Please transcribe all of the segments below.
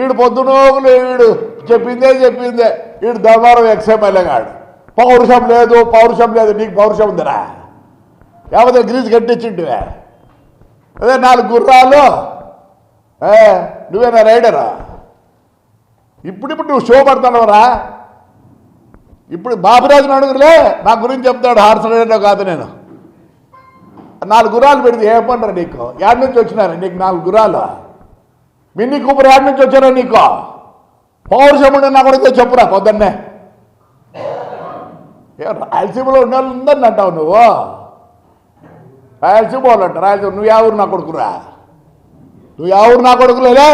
ఈడు పొద్దునోగులు ఈడు చెప్పిందే చెప్పిందే. ఈడు ధర్మారం ఎక్స్ఎమ్మెల్యే గాడు. పౌరుషం లేదు పౌరుషం లేదు నీకు పౌరుషం ఉందిరా. లేకపోతే గ్రీజ్ కట్టించింటివే. అదే నాలుగు గుర్రాలు. నువ్వేనా రైడరా? ఇప్పుడిప్పుడు నువ్వు షో పడుతున్నావురా ఇప్పుడు బాబురాజును అడుగులే నా గురించి చెప్తాడు హార్స్ రైడర్ కాదు నేను. నాలుగు గుర్రాలు పెడితే ఏ నీకు? యాడ్ నుంచి వచ్చినారా? నీకు నాలుగు గుర్రాలు? మిన్ని కూపర్ యాడ్ నుంచి వచ్చారా నీకు? పౌరుషం నా కొడుకు చెప్పురా పొద్దున్నే. రాయలసీమలో ఉన్న వాళ్ళు ఉందని అంటావు నువ్వు? రాయలసీమ వాళ్ళు అంట రాయలసీమ నువ్వు ఎవరు నా కొడుకురా? నువ్వు ఎవరు నా కొడుకులేదే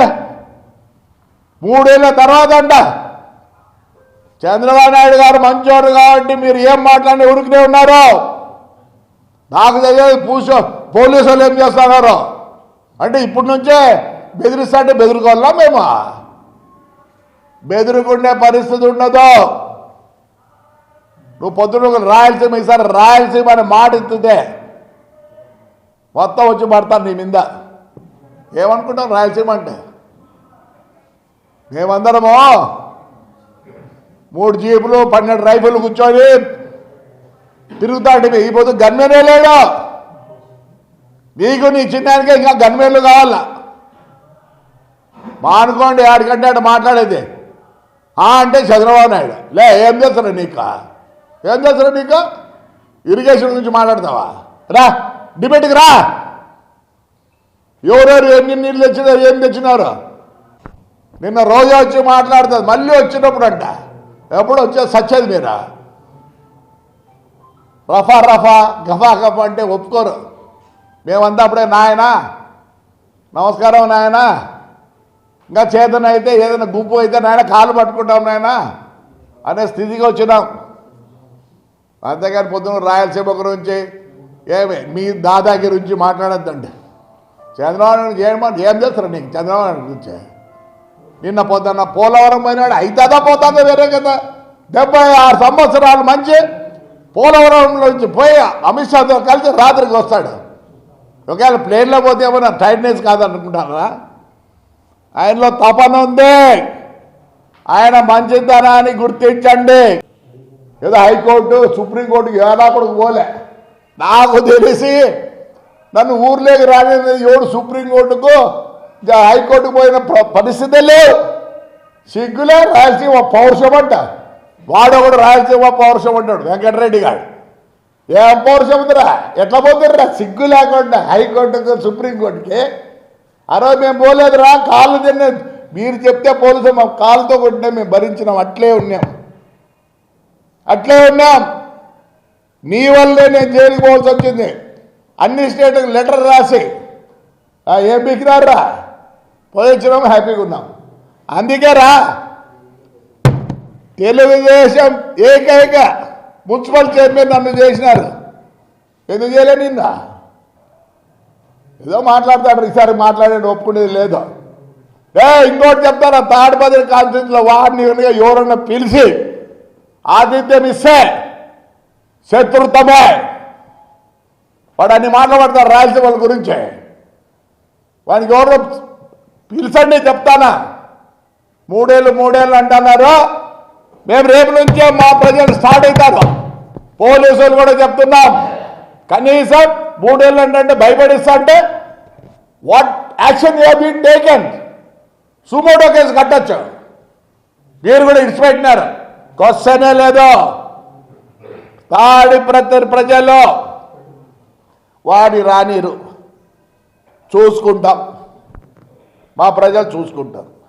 మూడేళ్ళ తర్వాత అంట. చంద్రబాబు నాయుడు గారు మంచోడు కాబట్టి మీరు ఏం మాట్లాడి ఉరికినే ఉన్నారు. నాకు తెలియదు పూసో పోలీసు వాళ్ళు ఏం చేస్తున్నారు? అంటే ఇప్పటి నుంచే బెదిరిస్తాంటే బెదురుకోవాలా మేము? బెదురుకుండే పరిస్థితి ఉండదు. నువ్వు పొద్దున రాయలసీమ ఈసారి రాయలసీమ అనే మాట ఎత్తితే మొత్తం వచ్చి పడతాను నీ మీద. ఏమనుకుంటావు రాయలసీమ అంటే? మేమందరము మూడు జీపులు పన్నెండు రైఫిల్ కూర్చొని తిరుగుతాంటే ఈ పొద్దు గన్మెనే లేడు. నీకు నీ చిన్నానికే ఇంకా గన్మెన్లు కావాలా? మా అనుకోండి ఆడికంటే ఆడ మాట్లాడేది. ఆ అంటే చంద్రబాబు నాయుడు. లే ఏం చేస్తారా నీకు? ఏం చేస్తారా నీకు? ఇరిగేషన్ గురించి మాట్లాడతావా? రా డిబేట్కి రా. ఎవరెవరు ఎన్ని నీళ్ళు తెచ్చినారు ఏం తెచ్చినారు. నిన్న రోజు వచ్చి మాట్లాడుతుంది మళ్ళీ వచ్చినప్పుడు అంట. ఎప్పుడు వచ్చే సచ్చేది మీరా? రఫా రఫా గఫా గఫా అంటే ఒప్పుకోరు. మేమంతా అప్పుడే నాయనా. నమస్కారం నాయనా. ఇంకా చేతన అయితే ఏదైనా గుంపు అయితే నాయన కాలు పట్టుకుంటాం నాయన అనే స్థితికి వచ్చినాం. అంతేగాని పొద్దున రాయలసీమ గురించి ఏమి మీ దాదాగిరి గురించి మాట్లాడద్దండి. చంద్రబాబు నాయుడు ఏం చేస్తారు నీకు చంద్రబాబు గురించి? నిన్న పొద్దున్న పోలవరం పోయినాడు అవుతుందా పోతుందా వేరే కదా. డెబ్బై ఆరు సంవత్సరాలు మంచి పోలవరం నుంచి పోయి అమిత్ షాతో కలిసి రాత్రికి వస్తాడు. ఒకవేళ ప్లేన్లో పోతే ఏమన్నా టైట్నెస్ కాదనుకుంటారా? ఆయనలో తపన ఉంది. ఆయన మంచితనాన్ని గుర్తించండి. ఏదో హైకోర్టు సుప్రీంకోర్టు ఏడా కూడా పోలే. నాకు తెలిసి నన్ను ఊర్లోకి రాని ఎవడు సుప్రీంకోర్టుకు? హైకోర్టుకు పోయిన ప- పరిస్థితే లేవు. సిగ్గులే రాయలసీమ పౌరుషం అంట. వాడొకడు రాయలసీమ పౌరుషం అంటాడు వెంకటరెడ్డి గారు. ఏం పౌరుషం ఉందిరా? ఎట్లా పోతుర్రా? సిగ్గు లేకుండా హైకోర్టుకు సుప్రీంకోర్టుకి ఆ రోజు మేము పోలేదురా కాళ్ళు తిన్న. మీరు చెప్తే పోలీసు మా కాళ్ళతో కొట్టినా మేము భరించినాం అట్లే ఉన్నాం. అట్లే ఉన్నాం. నీ వల్లే నేను జైలుకి పోవాల్సి వచ్చింది. అన్ని స్టేట్లకు లెటర్ రాసి. ఏం బిగినారా రా వచ్చినాం హ్యాపీగా ఉన్నాం. అందుకే రా. తెలుగుదేశం ఏకైక మున్సిపల్ చైర్మన్ నన్ను చేసినారు. ఎందుకు చేయలే నిన్నా? ఏదో మాట్లాడతాడు ఈసారి మాట్లాడేది ఒప్పుకునేది లేదు. ఏ ఇంకోటి చెప్తారా? తాడిపత్రి కాన్స్టిట్యూన్సీలో వారిని ఎవరన్నా పిలిచి ఆతిథ్యం ఇస్తే శత్రుతమే. వాడు అన్ని మాట్లాడతారు రాయలసీమల గురించి. వానికి ఎవరు పిలిచండి చెప్తానా? మూడేళ్ళు మూడేళ్ళు అంటున్నారు. మేము రేపు నుంచే మా ప్రజలు స్టార్ట్ అవుతారు. పోలీసులు కూడా చెప్తున్నాం. కనీసం మూడేళ్ళు అంటే భయపడిస్తా అంటే what action you been taken suo motu case కట్టచ్చు. మీరు కూడా ఇడిచిపెట్టినారు. క్వశ్చనే లేదు. తాడి ప్రతి ప్రజలు వాడి రానీరు. చూసుకుంటాం. మా ప్రజలు చూసుకుంటారు.